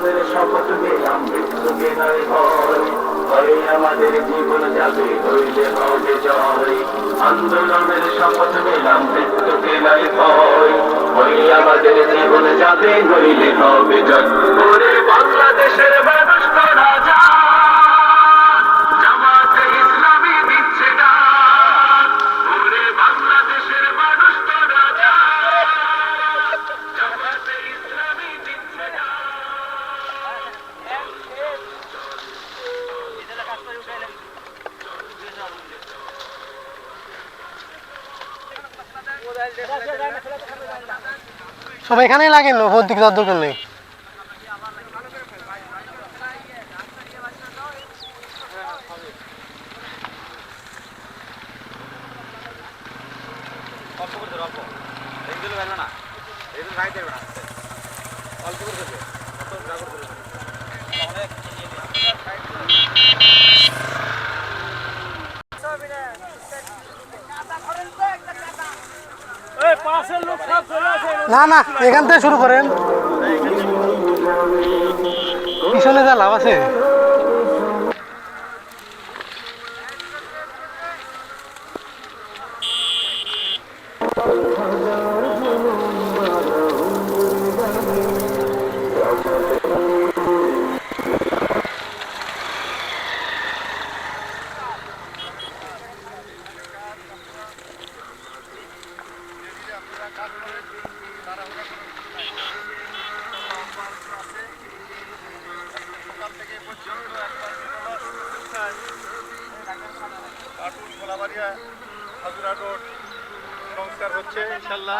শপথ নিলাম মৃত্যুকে নয় ভয় ভয়ে আমাদের জীবন যাবে হইলে হবে জয় আন্দোলনের শপথ নিলাম মৃত্যুকে নয় ভয় ভয়ে আমাদের জীবন যাবে হইলে হবে জয় সব এখানেই ওপর দিকে যাওয়ার দরকার নেই ধরবে অনেক না না এখান থেকে শুরু করেন। পিছনে যা লাভ আছে। খোলাবাড়িয়া হাজুরা রোড সংস্কার হচ্ছে ইনশাল্লাহ।